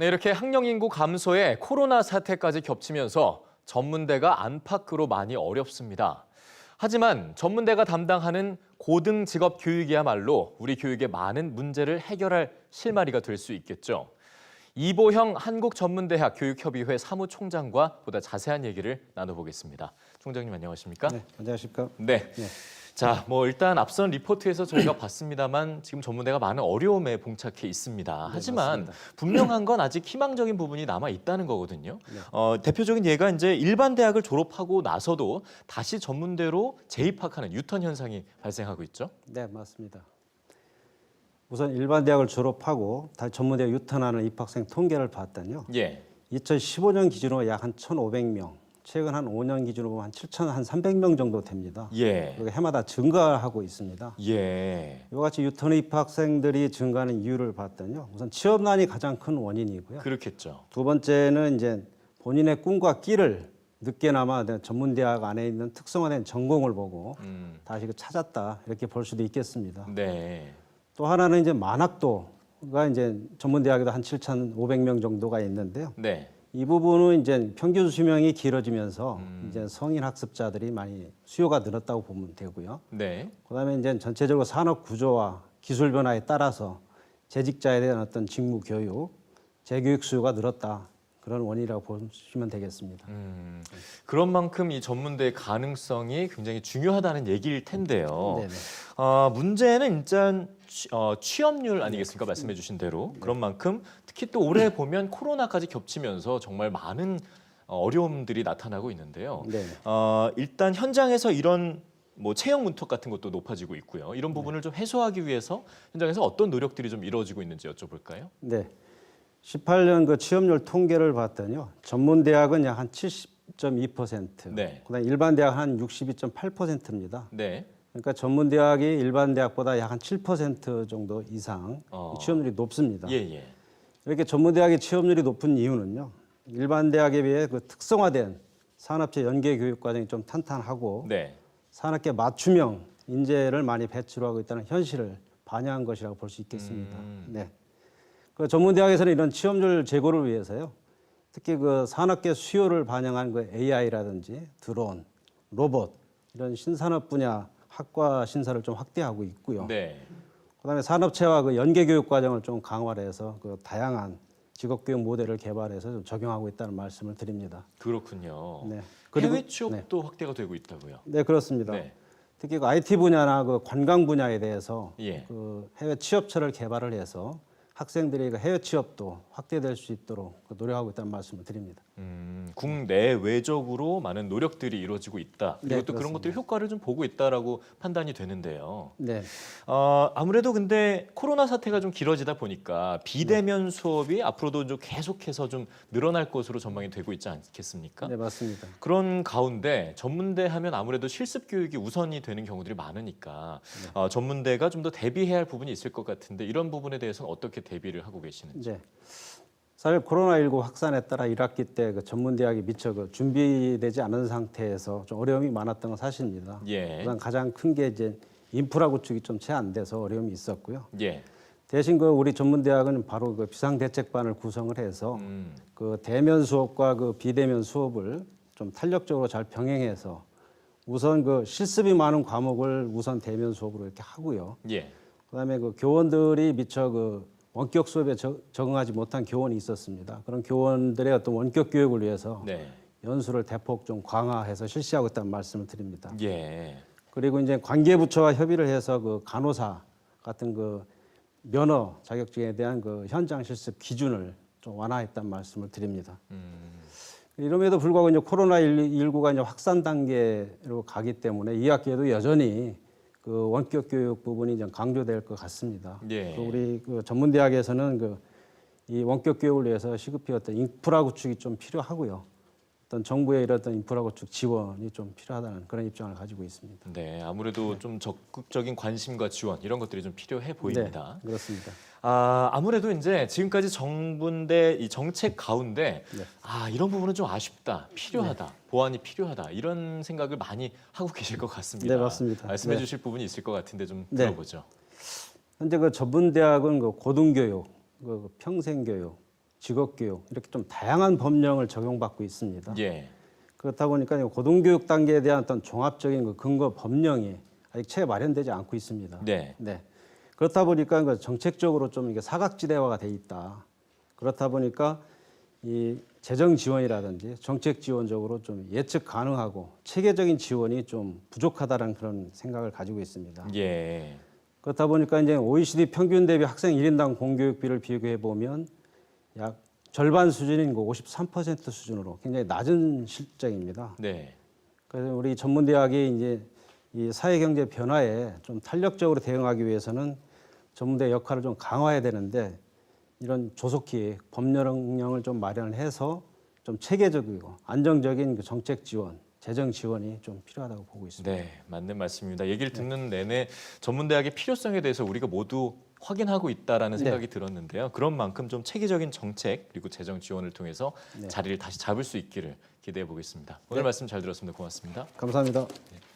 네, 이렇게 학령 인구 감소에 코로나 사태까지 겹치면서 전문대가 안팎으로 많이 어렵습니다. 하지만 전문대가 담당하는 고등 직업 교육이야말로 우리 교육의 많은 문제를 해결할 실마리가 될 수 있겠죠. 이보형 한국전문대학 교육협의회 사무총장과 보다 자세한 얘기를 나눠보겠습니다. 총장님 안녕하십니까? 네, 안녕하십니까? 네. 네. 자, 뭐 일단 앞선 리포트에서 저희가 봤습니다만 지금 전문대가 많은 어려움에 봉착해 있습니다. 하지만 맞습니다. 분명한 건 아직 희망적인 부분이 남아 있다는 거거든요. 네. 어, 대표적인 예가 이제 일반 대학을 졸업하고 나서도 다시 전문대로 재입학하는 유턴 현상이 발생하고 있죠. 네, 맞습니다. 우선 일반 대학을 졸업하고 다시 전문대 유턴하는 입학생 통계를 봤더니요. 예. 2015년 기준으로 약 한 1,500명, 최근 한 5년 기준으로 보면 한 7,300명 정도 됩니다. 예. 그리고 해마다 증가하고 있습니다. 예. 이와 같이 유턴 입학생들이 증가하는 이유를 봤더니요. 우선 취업난이 가장 큰 원인이고요. 그렇겠죠. 두 번째는 이제 본인의 꿈과 끼를 늦게나마 내 전문 대학 안에 있는 특성화된 전공을 보고 음. 다시 그 찾았다 이렇게 볼 수도 있겠습니다. 네. 또 하나는 이제 만학도가 이제 전문 대학에도 한 7,500명 정도가 있는데요. 네. 이 부분은 이제 평균 수명이 길어지면서 음. 이제 성인 학습자들이 많이 수요가 늘었다고 보면 되고요. 네. 그다음에 이제 전체적으로 산업 구조와 기술 변화에 따라서 재직자에 대한 어떤 직무 교육, 재교육 수요가 늘었다. 그런 원인이라고 보시면 되겠습니다. 음. 그런 만큼 이 전문대의 가능성이 굉장히 중요하다는 얘기일 텐데요. 네네. 어, 문제는 일단 취, 어, 취업률 아니겠습니까? 말씀해 주신 대로. 그런 만큼 특히 또 올해 보면 코로나까지 겹치면서 정말 많은 어, 어려움들이 나타나고 있는데요. 네. 어, 일단 현장에서 이런 뭐 채용 문턱 같은 것도 높아지고 있고요. 이런 부분을 좀 해소하기 위해서 현장에서 어떤 노력들이 좀 이루어지고 있는지 여쭤볼까요? 네. 18년 그 취업률 통계를 봤더니요. 전문 대학은 약 한 70.2%, 네. 그다음 일반 대학 한 62.8%입니다. 네. 그러니까 전문 대학이 일반 대학보다 약 한 7% 정도 이상 어. 이 취업률이 높습니다. 예, 예. 이렇게 전문 대학의 취업률이 높은 이유는요. 일반 대학에 비해 그 특성화된 산업체 연계 교육 과정이 좀 탄탄하고 네. 산업계 맞춤형 인재를 많이 배출하고 있다는 현실을 반영한 것이라고 볼 수 있겠습니다. 음. 네. 그 전문 대학에서는 이런 취업률 제고를 위해서요. 특히 그 산업계 수요를 반영한 그 AI라든지 드론, 로봇 이런 신산업 분야 학과 신설을 좀 확대하고 있고요. 네. 그다음에 산업체와 그 연계 교육 과정을 좀 강화를 해서 그 다양한 직업 교육 모델을 개발해서 좀 적용하고 있다는 말씀을 드립니다. 그렇군요. 네. 해외 네. 취업도 확대가 되고 있다고요. 네, 그렇습니다. 네. 특히 그 IT 분야나 그 관광 분야에 대해서 예. 그 해외 취업처를 개발을 해서 학생들이 그 해외 취업도 확대될 수 있도록 그 노력하고 있다는 말씀을 드립니다. 음, 국내외적으로 많은 노력들이 이루어지고 있다. 그리고 네, 또 그런 그렇습니다. 것들 효과를 좀 보고 있다라고 판단이 되는데요. 네, 어, 아무래도 근데 코로나 사태가 좀 길어지다 보니까 비대면 수업이 앞으로도 좀 계속해서 좀 늘어날 것으로 전망이 되고 있지 않겠습니까? 네 맞습니다. 그런 가운데 전문대 하면 아무래도 실습 교육이 우선이 되는 경우들이 많으니까 네. 어, 전문대가 좀 더 대비해야 할 부분이 있을 것 같은데 이런 부분에 대해서는 어떻게 대비를 하고 계시는지? 이제 사실 코로나19 확산에 따라 1학기 때 그 전문 대학이 미처 그 준비되지 않은 상태에서 좀 어려움이 많았던 건 사실입니다. 예, 우선 가장 큰 게 이제 인프라 구축이 좀 채 안 돼서 어려움이 있었고요. 예, 대신 그 우리 전문 대학은 바로 그 비상 대책반을 구성을 해서 음, 그 대면 수업과 그 비대면 수업을 좀 탄력적으로 잘 병행해서 우선 그 실습이 많은 과목을 우선 대면 수업으로 이렇게 하고요. 예, 그다음에 그 교원들이 미처 그 원격 수업에 적- 적응하지 못한 교원이 있었습니다. 그런 교원들의 어떤 원격 교육을 위해서 네, 연수를 대폭 좀 강화해서 실시하고 있다는 말씀을 드립니다. 예, 그리고 이제 관계부처와 협의를 해서 그 간호사 같은 그 면허 자격증에 대한 그 현장 실습 기준을 좀 완화했다는 말씀을 드립니다. 음, 이럼에도 불구하고 이제 코로나 19가 이제 확산 단계로 가기 때문에 이 학기에도 여전히 그 원격 교육 부분이 좀 강조될 것 같습니다. 예. 그 우리 그 전문 대학에서는 그 이 원격 교육을 위해서 시급히 어떤 인프라 구축이 좀 필요하고요. 어떤 정부의 이런 인프라 구축 지원이 좀 필요하다는 그런 입장을 가지고 있습니다. 네, 아무래도 좀 적극적인 관심과 지원 이런 것들이 좀 필요해 보입니다. 네, 그렇습니다. 아, 아무래도 이제 지금까지 정부인데 이 정책 가운데 네. 아, 이런 부분은 좀 아쉽다, 필요하다, 보완이 필요하다 이런 생각을 많이 하고 계실 것 같습니다. 네, 맞습니다. 말씀해 네. 주실 부분이 있을 것 같은데 좀 네. 들어보죠. 현재 그 전문 대학은 그 고등교육, 그 평생 교육, 직업교육 이렇게 좀 다양한 법령을 적용받고 있습니다. 예. 그렇다 보니까 이 고등교육 단계에 대한 어떤 종합적인 그 근거 법령이 아직 채 마련되지 않고 있습니다. 네. 네. 그렇다 보니까 그 정책적으로 좀 이게 사각지대화가 돼 있다. 그렇다 보니까 이 재정 지원이라든지 정책 지원적으로 좀 예측 가능하고 체계적인 지원이 좀 부족하다는 그런 생각을 가지고 있습니다. 예. 그렇다 보니까 이제 OECD 평균 대비 학생 1인당 공교육비를 비교해 보면 약 절반 수준인 그53% 수준으로 굉장히 낮은 실적입니다. 네. 그래서 우리 전문 대학이 이제 이 사회 경제 변화에 좀 탄력적으로 대응하기 위해서는 전문대 역할을 좀 강화해야 되는데 이런 조속히 법령을 좀 마련을 해서 좀 체계적이고 안정적인 그 정책 지원, 재정 지원이 좀 필요하다고 보고 있습니다. 네, 맞는 말씀입니다. 얘기를 듣는 내내 전문대학의 필요성에 대해서 우리가 모두 확인하고 있다라는 네. 생각이 들었는데요. 그런 만큼 좀 체계적인 정책 그리고 재정 지원을 통해서 네. 자리를 다시 잡을 수 있기를 기대해 보겠습니다. 오늘 네. 말씀 잘 들었습니다. 고맙습니다. 감사합니다. 네.